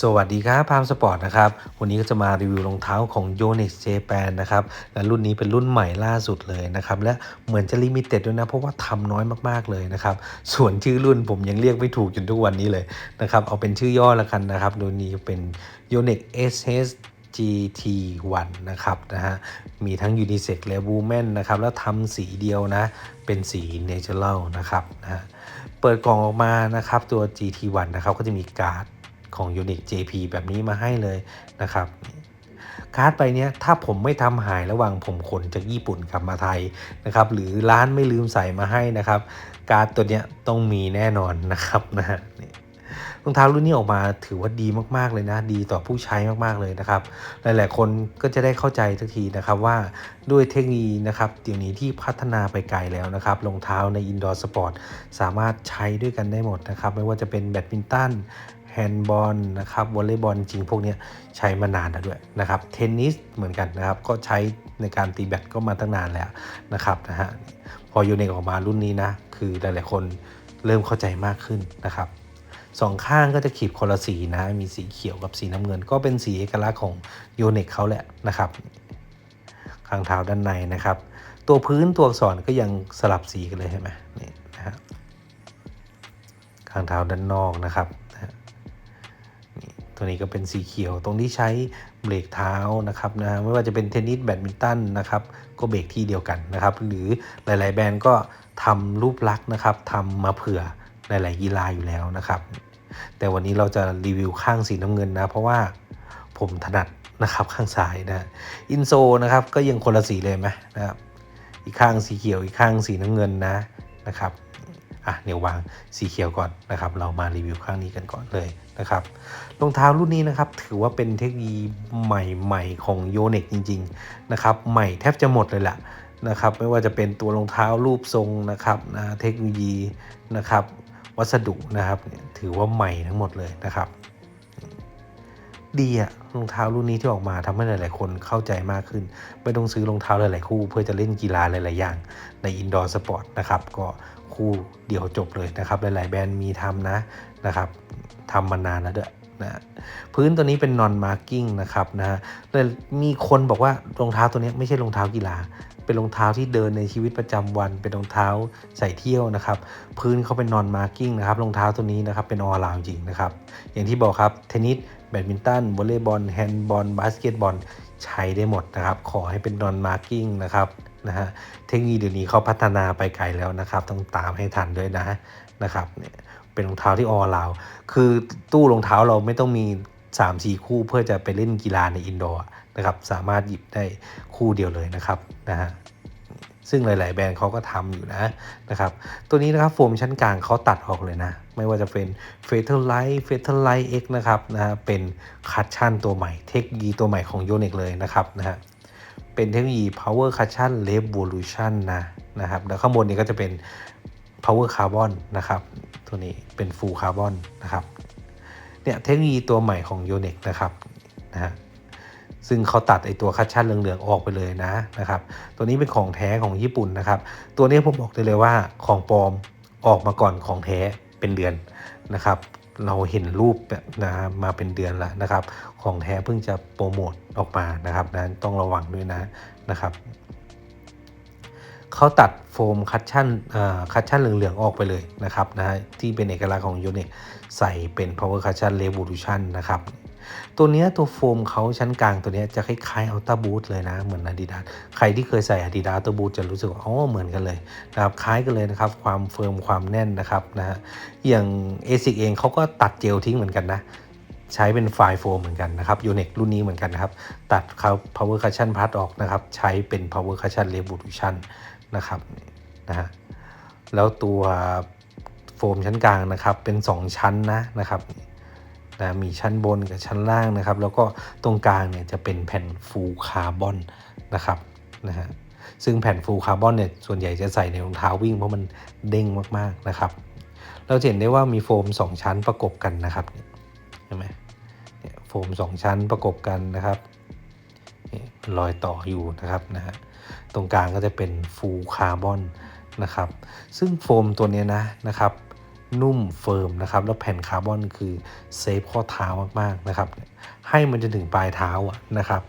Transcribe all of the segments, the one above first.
สวัสดีครับพามสปอร์ตนะครับ วันนี้ก็จะมารีวิวรองเท้าของ y o n i x Japan นะครับ และรุ่นนี้เป็นรุ่นใหม่ล่าสุดเลยนะครับ และเหมือนจะลิมิเต็ดด้วยนะ เพราะว่าทำน้อยมากๆเลยนะครับ ส่วนชื่อรุ่นผมยังเรียกไม่ถูกจนทุกวันนี้เลยนะครับ เอาเป็นชื่อย่อละกันนะครับโดยนี้เป็น y o n i x SS GT1 นะครับนะฮะ มีทั้ง Unisex และ Women นะครับ แล้วทำสีเดียวนะ เป็นสี Natural นะครับนะฮะเปิดกล่องออกมานะครับ ตัว GT1 นะครับ ก็จะมีการ์ด ของ Unix JP แบบนี้มาให้เลยนะครับการ์ดใบนี้ถ้าผมไม่ทำหายระหว่างผมขนจากญี่ปุ่นกลับมาไทยนะครับหรือร้านไม่ลืมใส่มาให้นะครับ การ์ดตัวเนี้ยต้องมีแน่นอนนะครับนะฮะรองเท้ารุ่นนี้ออกมาถือว่าดีมากๆเลยนะ ดีต่อผู้ใช้มากๆเลยนะครับ หลายๆคนก็จะได้เข้าใจทักทีนะครับว่าด้วยเทคโนโลยีนะครับเดี๋ยวนี้ที่พัฒนาไปไกลแล้วนะครับรองเท้าในอินดอร์สปอร์ตสามารถใช้ด้วยกันได้หมดนะครับ ไม่ว่าจะเป็นแบดมินตัน ฮนด์บอลนะครับวอลเลย์บอลจริงพวกนี้ใช้มานานแล้วด้วยนะครับเทนนิสเหมือนกันนะครับก็ใช้ในการตีแบดก็มาตั้งนานแล้วนะครับนะฮะพอยูเนกออกมารุ่นนี้นะคือหลายๆคนเริ่มเข้าใจมากขึ้นนะครับสองข้างก็จะขีดคนละสีนะ มีสีเขียวกับสีน้ำเงิน ก็เป็นสีเอกลักษณ์ของโยเนกเขาแหละนะครับ ข้างเท้าด้านในนะครับ ตัวพื้นตัวอักษรก็ยังสลับสีกันเลยใช่ไหมนี่นะฮะข้างเท้าด้านนอกนะครับ ตัวนี้ก็เป็นสีเขียว ตรงที่ใช้เบรกเท้านะครับนะไม่ว่าจะเป็นเทนนิสแบดมินตันนะครับก็เบรกที่เดียวกันนะครับ หรือหลาย ๆ แบรนด์ก็ทำรูปลักษณ์นะครับทำมาเผื่อหลาย ๆ กีฬาอยู่แล้วนะครับ แต่วันนี้เราจะรีวิวข้างสีน้ำเงินนะ เพราะว่าผมถนัดนะครับข้างซ้ายนะอินโซนะครับก็ยังคนละสีเลยไหมนะครับอีกข้างสีเขียวอีกข้างสีน้ำเงินนะนะครับอะเดี๋ยววางสีเขียวก่อนนะครับ เรามารีวิวข้างนี้กันก่อนเลย นะครับรองเท้ารุ่นนี้นะครับถือว่าเป็นเทคโนโลยีใหม่ๆของโยเนกจริงๆนะครับใหม่แทบจะหมดเลยแหละนะครับไม่ว่าจะเป็นตัวรองเท้ารูปทรงนะครับนะเทคโนโลยีนะครับวัสดุนะครับถือว่าใหม่ทั้งหมดเลยนะครับดีอะรองเท้ารุ่นนี้ที่ออกมาทำให้หลาย ๆ คนเข้าใจมากขึ้น ไม่ต้องซื้อรองเท้าหลาย ๆ คู่ เพื่อจะเล่นกีฬาหลาย ๆ อย่างในอินดอร์สปอร์ตนะครับก็คู่เดียวจบเลยนะครับหลาย ๆ แบรนด์มีทำนะ นะครับทำมานานแล้วด้วยนะพื้นตัวนี้เป็นนอนมาร์กิ้งนะครับนะแต่มีคนบอกว่ารองเท้าตัวนี้ไม่ใช่รองเท้ากีฬา เป็นรองเท้าที่เดินในชีวิตประจำวัน เป็นรองเท้าใส่เที่ยวนะครับ พื้นเขาเป็นนอนมาร์กิ้งนะครับรองเท้าตัวนี้นะครับเป็นออลาวจริงนะครับ อย่างที่บอกครับเทนนิสแบดมินตันวอลเลย์บอลแฮนด์บอลบาสเกตบอลใช้ได้หมดนะครับ ขอให้เป็นนอนมาร์กิ้งนะครับนะฮะเทคโนโลยีเดี๋ยวนี้เขาพัฒนาไปไกลแล้วนะครับ ต้องตามให้ทันด้วยนะนะครับเนี่ย เป็นรองเท้าที่ออลาวคือตู้รองเท้าเราไม่ต้องมี 3 4 คู่เพื่อจะไปเล่นกีฬาในอินดอร์นะครับสามารถหยิบได้คู่เดียวเลยนะครับนะฮะซึ่งหลาย ๆ แบรนด์เขาก็ทำอยู่นะนะครับ ตัวนี้นะครับโฟมชั้นกลางเขาตัดออกเลยนะ ไม่ว่าจะเป็น f a t e r Light f a t e r Light X นะครับนะฮะเป็นคัชชั่นตัวใหม่เทคโนโลยีตัวใหม่ของ y o n i กเลยนะครับนะฮะเป็นเทคโนโลยี Power Cushion Revolution นะนะครับแล้วข้างบนนี้ก็จะเป็น Power Carbon นะครับ ตัวนี้เป็น Full Carbon นะครับ เนี่ยเทคโนโลยีตัวใหม่ของ y o n i กนะครับนะฮะซึ่งเขาตัดไอตัวคัชชั่นเหลืองๆออกไปเลยนะนะครับ ตัวนี้เป็นของแท้ของญี่ปุ่นนะครับ ตัวนี้ผมบอกได้เลยว่าของปลอมออกมาก่อนของแท้เป็นเดือนนะครับ เราเห็นรูปนะมาเป็นเดือนแล้วนะครับ ของแท้เพิ่งจะโปรโมทออกมานะครับนะต้องระวังด้วยนะนะครับ เขาตัดโฟมคัชชั่นคัชชั่นเหลืองๆ ออกไปเลยนะครับนะฮะที่เป็นเอกลักษณ์ของยูนิคใส่เป็น power cushion revolution นะครับตัวนี้ตัวโฟมเขาชั้นกลางตัวนี้จะคล้ายๆอัลต้าบูทเลยนะ เหมือนอาดิดาสใครที่เคยใส่อาดิดาสตัวบูทจะรู้สึกว่าอ๋อเหมือนกันเลยนะครับคล้ายกันเลยนะครับ ความเฟิร์มความแน่นนะครับนะฮะอย่างเอซิกเองเขาก็ตัดเจลทิ้งเหมือนกันนะใช้เป็นไฟล์โฟมเหมือนกันนะครับยูเนกรุ่นนี้เหมือนกันนะครับ ตัดเขา power cushion part ออกนะครับ ใช้เป็น power cushion revolution นะครับนะฮะแล้วตัวโฟมชั้นกลางนะครับเป็น 2 ชั้นนะนะครับนะมีชั้นบนกับชั้นล่างนะครับ แล้วก็ตรงกลางเนี่ยจะเป็นแผ่นฟูคาร์บอนนะครับนะฮะซึ่งแผ่นฟูคาร์บอนเนี่ยส่วนใหญ่จะใส่ในรองเท้าวิ่งเพราะมันเด้งมากๆนะครับ เราเห็นได้ว่ามีโฟม 2 ชั้นประกบกันนะครับเห็นไหมโฟม 2 ชั้นประกบกันนะครับรอยต่ออยู่นะครับนะฮะ ตรงกลางก็จะเป็นฟูคาร์บอนนะครับซึ่งโฟมตัวนี้นะนะครับนุ่มเฟิร์มนะครับแล้วแผ่นคาร์บอนคือเซฟข้อเท้ามากๆนะครับให้มันจนถึงปลายเท้านะครับ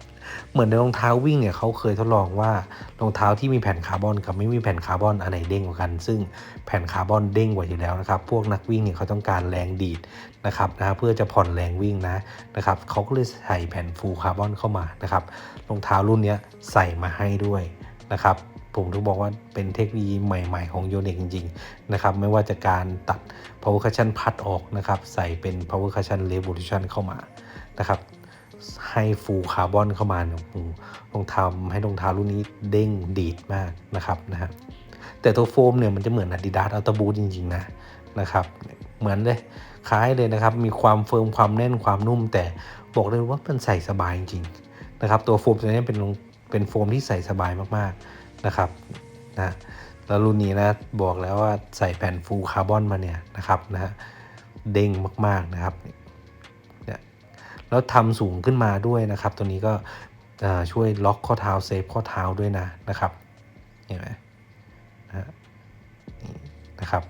เหมือนในรองเท้าวิ่งเนี่ยเขาเคยทดลองว่ารองเท้าที่มีแผ่นคาร์บอนกับไม่มีแผ่นคาร์บอนอันไหนเด้งกว่ากัน ซึ่งแผ่นคาร์บอนเด้งกว่าอยู่แล้วนะครับ พวกนักวิ่งเนี่ยเขาต้องการแรงดีดนะครับนะเพื่อจะผ่อนแรงวิ่งนะนะครับเขาก็เลยใส่แผ่นฟูลคาร์บอนเข้ามานะครับรองเท้ารุ่นเนี้ยใส่มาให้ด้วยนะครับผมถึงบอกว่าเป็นเทคโนโลยีใหม่ ๆ ของโยเนกจริง ๆ นะครับ ไม่ว่าจะการตัด power cushion พัดออกนะครับ ใส่เป็น power cushion revolution เข้ามานะครับ ให้ฟูคาร์บอนเข้ามาเนี่ยรองเท้าให้รองเท้ารุ่นนี้เด้งดีดมากนะครับนะฮะแต่ตัวโฟมเนี่ยมันจะเหมือน Adidas Ultra b o o t จริง ๆ นะนะครับ เหมือนเลยคล้ายเลยนะครับ มีความเฟิร์มความแน่นความนุ่ม แต่บอกเลยว่ามันใส่สบายจริงๆนะครับ ตัวโฟมตัวนี้เป็นรองเป็นโฟมที่ใส่สบายมากๆนะครับนะแล้วรุ่นนี้นะบอกแล้วว่าใส่แผ่นฟูคาร์บอนมาเนี่ยนะครับนะฮะเด้งมากๆนะครับ แล้วทำสูงขึ้นมาด้วยนะครับ ตัวนี้ก็ช่วยล็อกข้อเท้าเซฟข้อเท้าด้วยนะนะครับเห็นไหมนะนะครับ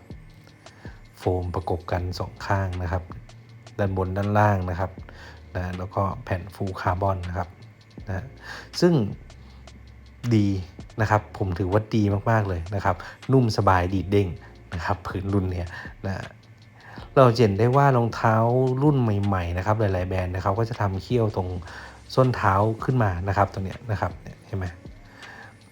โฟมประกบกันสองข้างนะครับ ด้านบนด้านล่างนะครับนะแล้วก็แผ่นฟูคาร์บอนนะครับนะซึ่งดีนะครับ ผมถือว่าดีมากๆเลยนะครับ นุ่มสบายดีดเด้งนะครับพื้นรุ่นเนี้ยนะ เราเห็นได้ว่ารองเท้ารุ่นใหม่ๆนะครับหลายๆแบรนด์นะครับก็จะทำเขี้ยวตรงส้นเท้าขึ้นมานะครับตัวเนี้ยนะครับเห็นไหม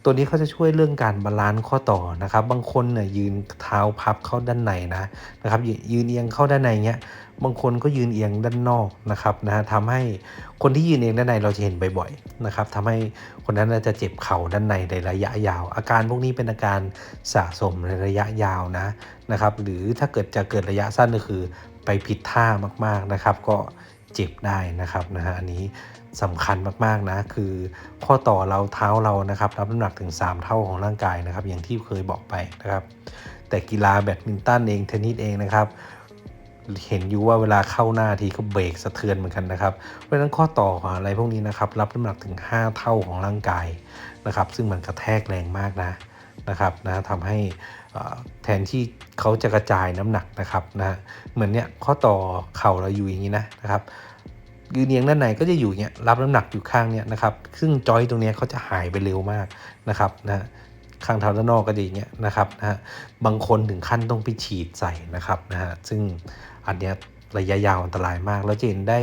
ตัวนี้เขาจะช่วยเรื่องการบาลานซ์ข้อต่อนะครับ บางคนเนี่ยยืนเท้าพับเข้าด้านในนะนะครับ ยืนเอียงเข้าด้านในเงี้ย บางคนก็ยืนเอียงด้านนอกนะครับนะทำให้คนที่ยืนเอียงด้านในเราจะเห็นบ่อยๆนะครับทำให้คนนั้นน่าจะเจ็บเข่าด้านในในระยะยาว อาการพวกนี้เป็นอาการสะสมในระยะยาวนะนะครับ หรือถ้าเกิดจะเกิดระยะสั้นก็คือไปผิดท่ามากๆนะครับ ก็ เจ็บได้นะครับนะฮะอันนี้สำคัญมากๆนะคือข้อต่อเราเท้าเรานะครับรับน้ำหนักถึง 3 เท่าของร่างกายนะครับ อย่างที่เคยบอกไปนะครับ แต่กีฬาแบดมินตันเองเทนนิสเองนะครับเห็นอยู่ว่าเวลาเข้าหน้าทีก็เบรกสะเทือนเหมือนกันนะครับ เพราะฉะนั้นข้อต่ออะไรพวกนี้นะครับ รับน้ำหนักถึง 5 เท่าของร่างกายนะครับ ซึ่งมันกระแทกแรงมากนะนะครับนะทำให้ แทนที่เขาจะกระจายน้ำหนักนะครับนะเหมือนเนี้ยข้อต่อเข่าเราอยู่อย่างนี้นะนะครับยืนเอียงด้านในก็จะอยู่เนี้ยรับน้ำหนักอยู่ข้างเนี้ยนะครับ ซึ่งจอยตรงเนี้ยเขาจะหายไปเร็วมากนะครับนะข้างเท้าด้านนอกก็ดีอย่างเงี้ยนะครับนะฮะบางคนถึงขั้นต้องไปฉีดใส่นะครับนะฮะซึ่งอันเนี้ยระยะยาวอันตรายมาก แล้วจะเห็นได้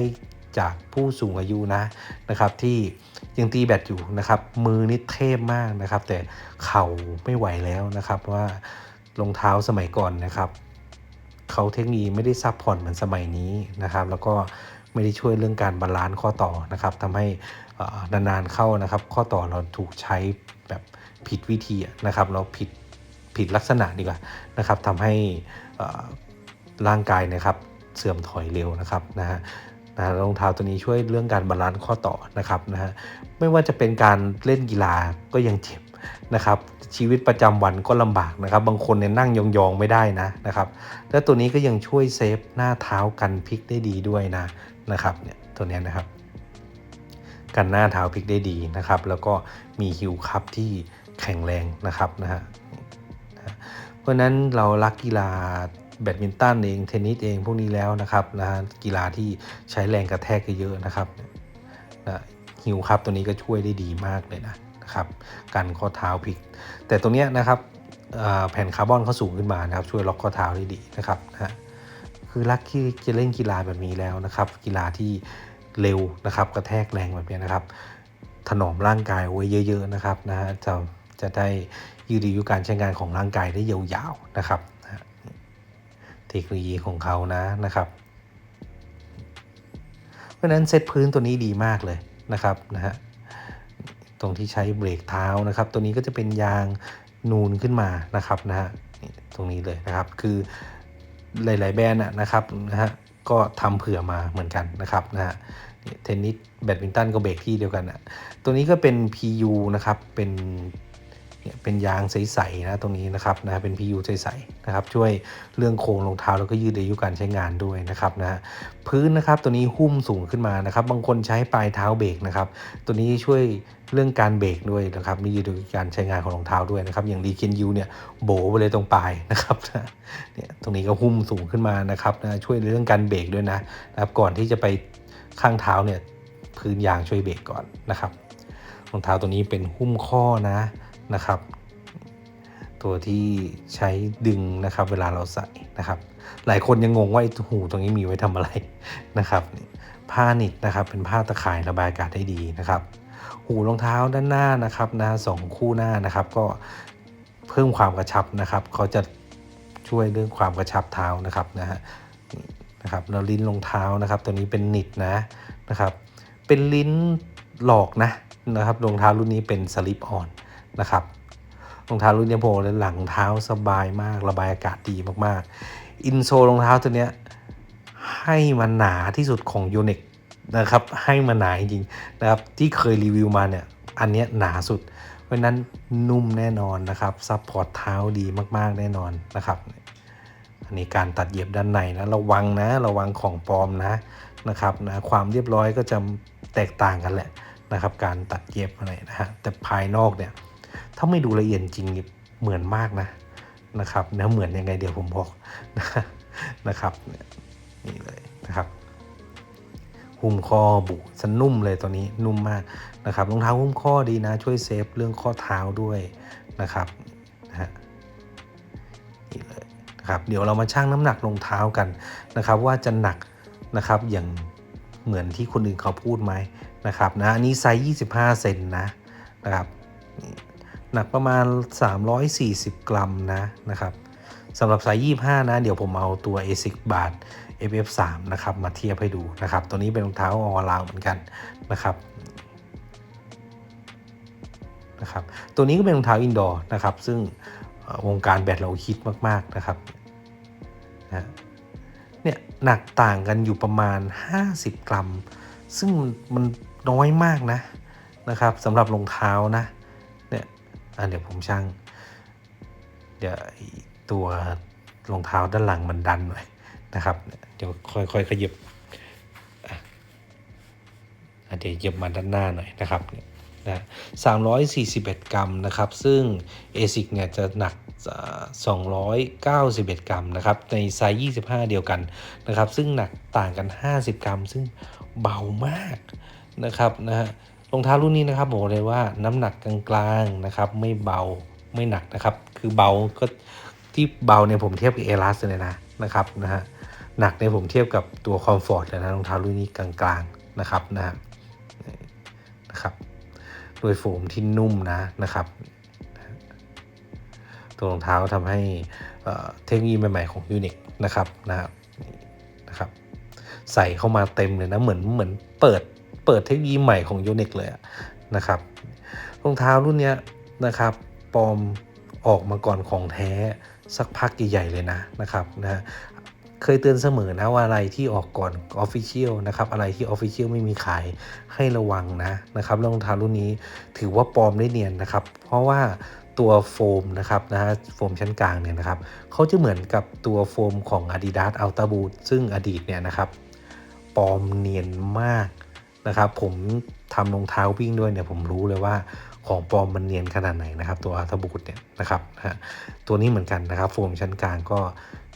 จากผู้สูงอายุนะนะครับที่ยังตีแบตอยู่นะครับมือนี่เทพมากนะครับ แต่เข่าไม่ไหวแล้วนะครับว่ารองเท้าสมัยก่อนนะครับเขาเทคโนโลยีไม่ได้ซับพอร์ตเหมือนสมัยนี้นะครับ แล้วก็ไม่ได้ช่วยเรื่องการบาลานซ์ข้อต่อนะครับทำให้นานๆเข้านะครับ ข้อต่อเราถูกใช้แบบผิดวิธีนะครับ เราผิดผิดลักษณะดีกว่านะครับทำให้ร่างกายนะครับเสื่อมถอยเร็วนะครับนะฮะ นะรองเท้าตัวนี้ช่วยเรื่องการบาลานซ์ข้อต่อนะครับนะฮะไม่ว่าจะเป็นการเล่นกีฬาก็ยังเจ็บนะครับชีวิตประจำวันก็ลำบากนะครับ บางคนเนี่ยนั่งยองๆไม่ได้นะนะครับแล้วตัวนี้ก็ยังช่วยเซฟหน้าเท้ากันพลิกได้ดีด้วยนะนะครับเนี่ยตัวนี้นะครับ กันหน้าเท้าพลิกได้ดีนะครับ แล้วก็มีฮิวคัพที่แข็งแรงนะครับนะฮะเพราะฉะนั้นเรารักกีฬา แบดมินตันเองเทนนิสเองพวกนี้แล้วนะครับนะฮะกีฬาที่ใช้แรงกระแทกเยอะนะครับนะฮิวคัพตัวนี้ก็ช่วยได้ดีมากเลยนะนะครับกันข้อเท้าพลิกแต่ตรงเนี้ยนะครับแผ่นคาร์บอนเขาสูงขึ้นมานะครับช่วยล็อกข้อเท้าได้ดีนะครับนะฮะคือรักที่จะเล่นกีฬาแบบนี้แล้วนะครับ กีฬาที่เร็วนะครับกระแทกแรงแบบนี้นะครับ ถนอมร่างกายไว้เยอะ ๆนะครับนะฮะจะจะได้ยืดอายุการใช้งานของร่างกายได้ยาวๆนะครับ เทคโนโลยีของเขานะนะครับ เพราะฉะนั้นเซตพื้นตัวนี้ดีมากเลยนะครับนะฮะตรงที่ใช้เบรกเท้านะครับ ตัวนี้ก็จะเป็นยางนูนขึ้นมานะครับนะฮะตรงนี้เลยนะครับคือหลาย ๆ แบรนด์นะครับนะฮะก็ทำเผื่อมาเหมือนกันนะครับนะฮะเทนนิสแบดมินตันก็เบรกที่เดียวกันอะตัวนี้ก็เป็น PU นะครับเป็น เนี่ยเป็นยางใสๆนะตรงนี้นะครับนะเป็น PU ใสๆนะครับช่วยเรื่องโครงรองเท้าแล้วก็ยืดอายุการใช้งานด้วยนะครับนะฮะพื้นนะครับตัวนี้หุ้มสูงขึ้นมานะครับ บางคนใช้ปลายเท้าเบรกนะครับ ตัวนี้ช่วยเรื่องการเบรกด้วยนะครับนี่อยู่ที่การใช้งานของรองเท้าด้วยนะครับ อย่างดีเคนยูเนี่ยโบไปเลยตรงปลายนะครับเนี่ยตรงนี้ก็หุ้มสูงขึ้นมานะครับนะช่วยเรื่องการเบรกด้วยนะนะครับก่อนที่จะไปข้างเท้าเนี่ยพื้นยางช่วยเบรกก่อนนะครับรองเท้าตัวนี้เป็นหุ้มข้อนะ นะครับ ตัวที่ใช้ดึงนะครับ เวลาเราใส่นะครับ หลายคนยังงงว่าไอ้หูตรงนี้มีไว้ทำอะไรนะครับผ้านิดนะครับ เป็นผ้าตะข่ายระบายอากาศได้ดีนะครับ หูรองเท้าด้านหน้านะครับนะสองคู่หน้านะครับ ก็เพิ่มความกระชับนะครับเขาจะช่วยเรื่องความกระชับเท้านะครับนะฮะนี่นะครับแล้วลิ้นรองเท้านะครับ ตัวนี้เป็นนิดนะนะครับ เป็นลิ้นหลอกนะนะครับรองเท้ารุ่นนี้เป็นสลิปออน นะครับรองเท้ารุ่นนี้โบเลยหลังเท้าสบายมากระบายอากาศดีมากๆ อินโซรองเท้าตัวเนี้ยให้มันหนาที่สุดของยูนิคนะครับให้มันหนาจริงๆนะครับที่เคยรีวิวมาเนี่ยอันเนี้ยหนาสุด เพราะฉะนั้นนุ่มแน่นอนนะครับซับพอร์ตเท้าดีมากๆแน่นอนนะครับอันนี้การตัดเย็บด้านในนะระวังนะระวังของปลอมนะนะครับนะความเรียบร้อยก็จะแตกต่างกันแหละนะครับ การตัดเย็บอะไรนะฮะแต่ภายนอกเนี่ย ถ้าไม่ดูละเอียดจริงเหมือนมากนะนะครับเนื้อเหมือนยังไงเดี๋ยวผมบอกนะครับนี่เลยนะครับหุ้มข้อบุสนุ่มเลยตัวนี้นุ่มมากนะครับรองเท้าหุ้มข้อดีนะช่วยเซฟเรื่องข้อเท้าด้วยนะครับนะฮะนี่เลยนะครับเดี๋ยวเรามาชั่งน้ำหนักรองเท้ากันนะครับ ว่าจะหนักนะครับอย่างเหมือนที่คนอื่นเขาพูดไหมนะครับนะอันนี้ไซส์25 เซนนะนะครับ หนักประมาณ 340 กรัมนะนะครับสำหรับไซส์25 นะ เดี๋ยวผมเอาตัว ASIC บาท FF3 นะครับมาเทียบให้ดูนะครับ ตัวนี้เป็นรองเท้าออลาวเหมือนกันนะครับนะครับตัวนี้ก็เป็นรองเท้าอินดอร์นะครับ ซึ่งวงการแบดเราฮิตมาก ๆ นะครับนะเนี่ยหนักต่างกันอยู่ประมาณ 50 กรัม ซึ่งมันน้อยมากนะนะครับสำหรับรองเท้านะ อะเดี๋ยวผมช่าง เดี๋ยวตัวรองเท้าด้านหลังมันดันหน่อยนะครับ เดี๋ยวค่อยๆขยับอะเดี๋ยวเยียบมาด้านหน้าหน่อยนะครับนะ341 กรัมนะครับ ซึ่ง ASIC เนี่ยจะหนัก 291 กรัมนะครับ ในไซส์ 25 เดียวกันนะครับ ซึ่งหนักต่างกัน 50 กรัม ซึ่งเบามากนะครับนะฮะ รองเท้ารุ่นนี้นะครับบอกเลยว่าน้ำหนักกลางๆนะครับ ไม่เบาไม่หนักนะครับ คือเบาก็ที่เบาเนี่ยผมเทียบกับเอลัสเลยนะนะครับนะฮะหนักในผมเทียบกับตัวคอมฟอร์ตเลยนะรองเท้ารุ่นนี้กลางๆนะครับนะฮะนะครับโดยโฟมที่นุ่มนะนะครับ ตัวรองเท้าทำให้เทคโนโลยีใหม่ ๆ ของยูนิคนะครับนะครับนะครับ ใส่เข้ามาเต็มเลยนะเหมือนเหมือนเปิด เปิดเทคโนโลยีใหม่ของยูนิคเลยนะครับรองเท้ารุ่นนี้นะครับปลอมออกมาก่อนของแท้สักพักใหญ่ๆเลยนะนะครับนะเคยเตือนเสมอนะว่าอะไรที่ออกก่อน Official นะครับอะไรที่ Official ไม่มีขายให้ระวังนะนะครับรองเท้ารุ่นนี้ถือว่าปลอมได้เนียนนะครับ เพราะว่าตัวโฟมนะครับนะฮะโฟมชั้นกลางเนี่ยนะครับเขาจะเหมือนกับตัวโฟมของ Adidas Ultra Boot ซึ่งอดีตเนี่ยนะครับปลอมเนียนมาก นะครับ ผมทำรองเท้าวิ่งด้วยเนี่ยผมรู้เลยว่าของปลอมมันเนียนขนาดไหนนะครับ ตัวอัลตบูดเนี่ยนะครับนะฮะตัวนี้เหมือนกันนะครับโฟมชั้นกลางก็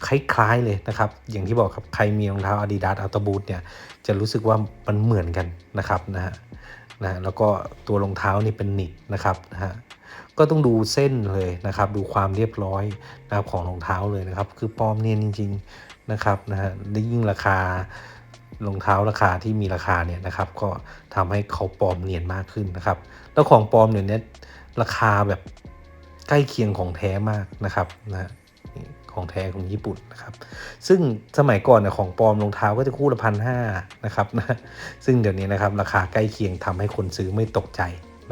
คล้ายๆเลยนะครับ อย่างที่บอกครับใครมีรองเท้า Adidas Ultra Boost เนี่ยจะรู้สึกว่ามันเหมือนกันนะครับนะฮะนะแล้วก็ตัวรองเท้านี่เป็นนิดนะครับนะฮะก็ต้องดูเส้นเลยนะครับ ดูความเรียบร้อยนะครับของรองเท้าเลยนะครับ คือปลอมเนียนจริง ๆนะครับนะฮะและยิ่งราคา รองเท้าราคาที่มีราคาเนี่ยนะครับ ก็ทำให้เขาปลอมเนียนมากขึ้นนะครับ แล้วของปลอมเนี่ยราคาแบบใกล้เคียงของแท้มากนะครับนะของแท้ของญี่ปุ่นนะครับ ซึ่งสมัยก่อนเนี่ยของปลอมรองเท้าก็จะคู่ละพันห้านะครับนะ ซึ่งเดี๋ยวนี้นะครับราคาใกล้เคียงทำให้คนซื้อไม่ตกใจ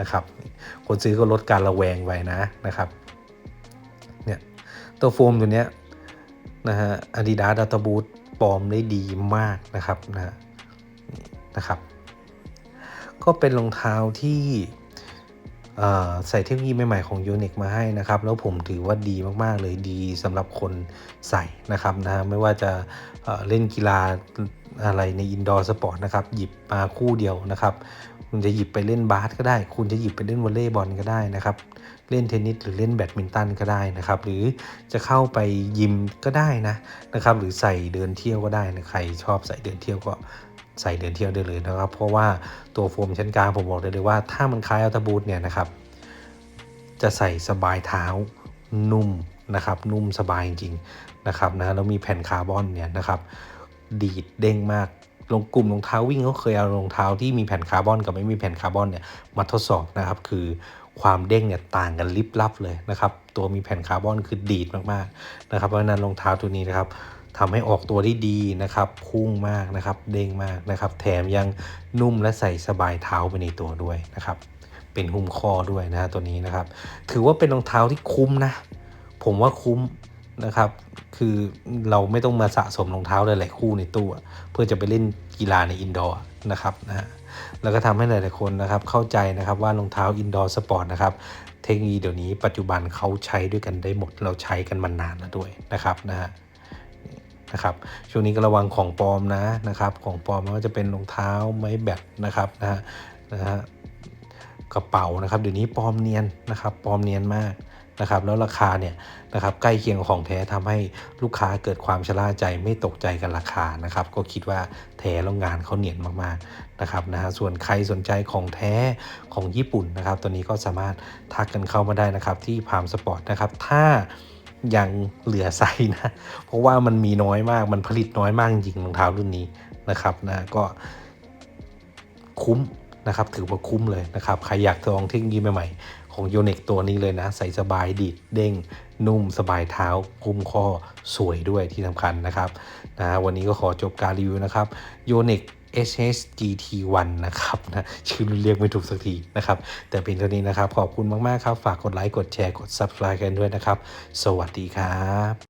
นะครับ คนซื้อก็ลดการระแวงไว้นะนะครับ เนี่ยตัวโฟมตัวเนี้ยนะฮะ Adidas Data Boot ปลอมได้ดีมากนะครับนะนะครับ ก็เป็นรองเท้าที่ใส่เทคโนโลยีใหม่ๆของ u n i q มาให้นะครับ แล้วผมถือว่าดีมากๆเลยดีสำหรับคนใส่นะครับนะไม่ว่าจะเเล่นกีฬาอะไรในอินดอร์สปอร์ตนะครับ หยิบมาคู่เดียวนะครับ คุณจะหยิบไปเล่นบาสก็ได้ คุณจะหยิบไปเล่นวอลเลย์บอลก็ได้นะครับ เล่นเทนนิสหรือเล่นแบดมินตันก็ได้นะครับ หรือจะเข้าไปยิมก็ได้นะนะครับ หรือใส่เดินเที่ยวก็ได้นะใครชอบใส่เดินเที่ยวก็ใส่เดินเที่ยวได้เลยนะครับ เพราะว่าตัวโฟมชั้นกลางผมบอกได้เลยว่า ถ้ามันคล้ายอัลตบูทเนี่ยนะครับ จะใส่สบายเท้านุ่มนะครับ นุ่มสบายจริงๆนะครับนะแล้วมีแผ่นคาร์บอนเนี่ยนะครับ ดีดเด้งมาก ลงกลุ่มรองเท้าวิ่งเขาเคยเอารองเท้าที่มีแผ่นคาร์บอนกับไม่มีแผ่นคาร์บอนเนี่ยมาทดสอบนะครับ คือความเด้งเนี่ยต่างกันลิบลับเลยนะครับ ตัวมีแผ่นคาร์บอนคือดีดมากๆนะครับ เพราะฉะนั้นรองเท้าตัวนี้นะครับทำให้ออกตัวได้ดีนะครับ พุ่งมากนะครับ เด้งมากนะครับ แถมยังนุ่มและใส่สบายเท้าไปในตัวด้วยนะครับ เป็นหุ้มข้อด้วยนะฮะตัวนี้นะครับ ถือว่าเป็นรองเท้าที่คุ้มนะ ผมว่าคุ้ม นะครับ คือเราไม่ต้องมาสะสมรองเท้าหลายๆคู่ในตู้เพื่อจะไปเล่นกีฬาในอินดอร์นะครับนะฮะแล้วก็ทำให้หลายๆคนนะครับเข้าใจนะครับว่ารองเท้าอินดอร์สปอร์ตนะครับเทคโนโลยีเดี๋ยวนี้ปัจจุบันเขาใช้ด้วยกันได้หมดเราใช้กันมานานแล้วด้วยนะครับนะฮะนะครับช่วงนี้ก็ระวังของปลอมนะนะครับ ของปลอมไม่ว่าจะเป็นรองเท้าไม้แบตนะครับนะฮะนะฮะกระเป๋านะครับเดี๋ยวนี้ปลอมเนียนนะครับปลอมเนียนมาก นะครับแล้วราคาเนี่ยนะครับใกล้เคียงของแท้ทำให้ลูกค้าเกิดความชะล่าใจไม่ตกใจกับราคานะครับก็คิดว่าแท้แล้วงานเขาเนียนมากๆนะครับนะฮะส่วนใครสนใจของแท้ของญี่ปุ่นนะครับตัวนี้ก็สามารถทักกันเข้ามาได้นะครับที่พามสปอร์ตนะครับถ้ายังเหลือไซส์นะ เพราะว่ามันมีน้อยมากมันผลิตน้อยมากจริงรองเท้ารุ่นนี้นะครับนะก็คุ้มนะครับถือว่าคุ้มเลยนะครับใครอยากลองเทคโนโลยีใหม่ๆ ของ y o n e x ตัวนี้เลยนะ ใส่สบายดีดเด้ง นุ่มสบายเท้า คุ้มข้อสวยด้วยที่สำคัญนะครับนะวันนี้ก็ขอจบการรีวิวนะครับ y o n e x SHGT1 นะครับนะชื่อเรียกไม่ถูกสักทีนะครับ แต่เป็นเท่านี้นะครับ ขอบคุณมาก ๆ ครับ ฝากกดไลค์ กดแชร์ กด Subscribe กันด้วยนะครับ สวัสดีครับ